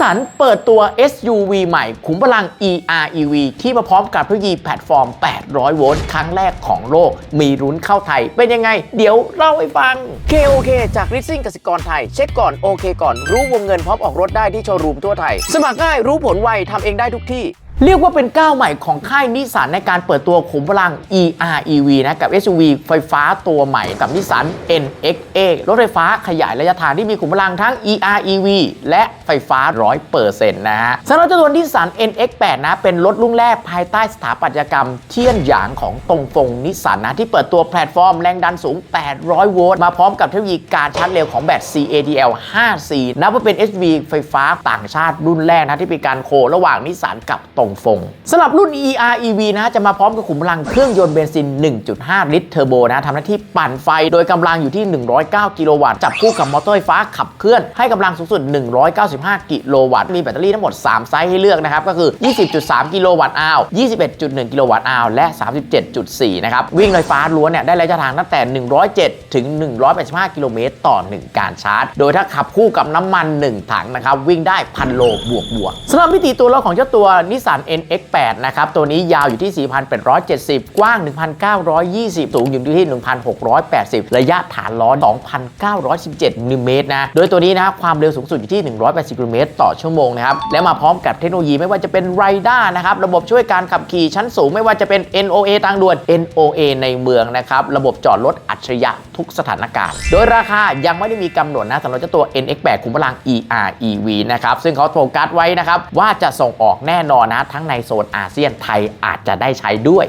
สันเปิดตัว SUV ใหม่ ขุมพลัง EREV ที่มาพร้อมกับเทคโนโลยีแพลตฟอร์ม 800 โวลต์ ครั้งแรกของโลก มีรุ้นเข้าไทย เป็นยังไง เดี๋ยวเล่าให้ฟัง KOK จากริซซิ่งกสิกรไทย เช็คก่อนโอเคก่อน รู้วงเงินพร้อมออกรถได้ที่โชว์รูมทั่วไทย สมัครง่ายรู้ผลไวทำเองได้ทุกที่ เรียกว่าเป็นก้าวใหม่ของค่ายนิสสันในการเปิดตัวขุมพลัง EREV นะกับ SUV ไฟฟ้าตัวใหม่กับนิสสัน NXA รถไฟฟ้าขยายระยะทางที่มีขุมพลังทั้ง EREV และไฟฟ้า 100%นะฮะสำหรับเจ้าตัวนิสสัน NX8 นะเป็นรถรุ่นแรกภายใต้สถาปัตยกรรมเทียนหยางของตรงฟงนิสสันนะที่เปิดตัวแพลตฟอร์มแรงดันสูง 800 โวลต์มาพร้อมกับเทคโนโลยีการชาร์จเร็วของแบต CATL 5C นับว่าเป็น SUV ไฟฟ้าต่างชาติรุ่นแรกนะที่เป็นการโคระหว่างนิสสันกับตรงฟงสำหรับรุ่น EREV นะจะมาพร้อมกับขุมพลังเครื่องยนต์เบนซิน 1.5 ลิตรเทอร์โบนะทำหน้าที่ปั่นไฟโดยกำลังอยู่ที่ 109 กิโลวัตต์ จับคู่กับมอเตอร์ไฟฟ้าขับเคลื่อนให้กำลังสูงสุด 195 กิโลวัตต์ มีแบตเตอรี่ทั้งหมด 3 ไซส์ให้เลือกนะครับ ก็คือ 20.3 กิโลวัตต์อาว21.1 กิโลวัตต์อาวและ 37.4 นะครับ วิ่งไฟฟ้าล้วนเนี่ยได้ระยะทางตั้งแต่ 107 ถึง 185 กิโลเมตรต่อ 1 การชาร์จ โดยถ้าขับคู่กับน้ำมัน 1 ถังนะครับวิ่งได้พันโลบวกบวกๆสำหรับมิติตัวล้อของเจ้าตัวนิสสัน NX8 นะครับ ตัวนี้ยาวอยู่ที่ 4,870 กว้าง 1,920 สูงอยู่ที่ 1,680 ระยะฐานล้อ 2,917มิลลิเมตรนะ โดยตัวนี้นะครับความเร็วสูงสุดอยู่ที่ 180กิโลเมตรต่อชั่วโมงนะครับ และมาพร้อมกับเทคโนโลยีไม่ว่าจะเป็นไรด้านะครับ ระบบช่วยการขับขี่ชั้นสูงไม่ว่าจะเป็น NOA ทางด่วน NOA ในเมืองนะครับ ระบบจอดรถอัจฉริยะทุกสถานการณ์ โดยราคายังไม่ได้มีกำหนดนะสำหรับเจ้าตัว NX8 ขุมพลัง EREV นะครับ ซึ่งเขาโฟกัสไว้นะครับว่าจะส่งออกแน่นอนนะทั้งในโซนอาเซียนไทยอาจจะได้ใช้ด้วย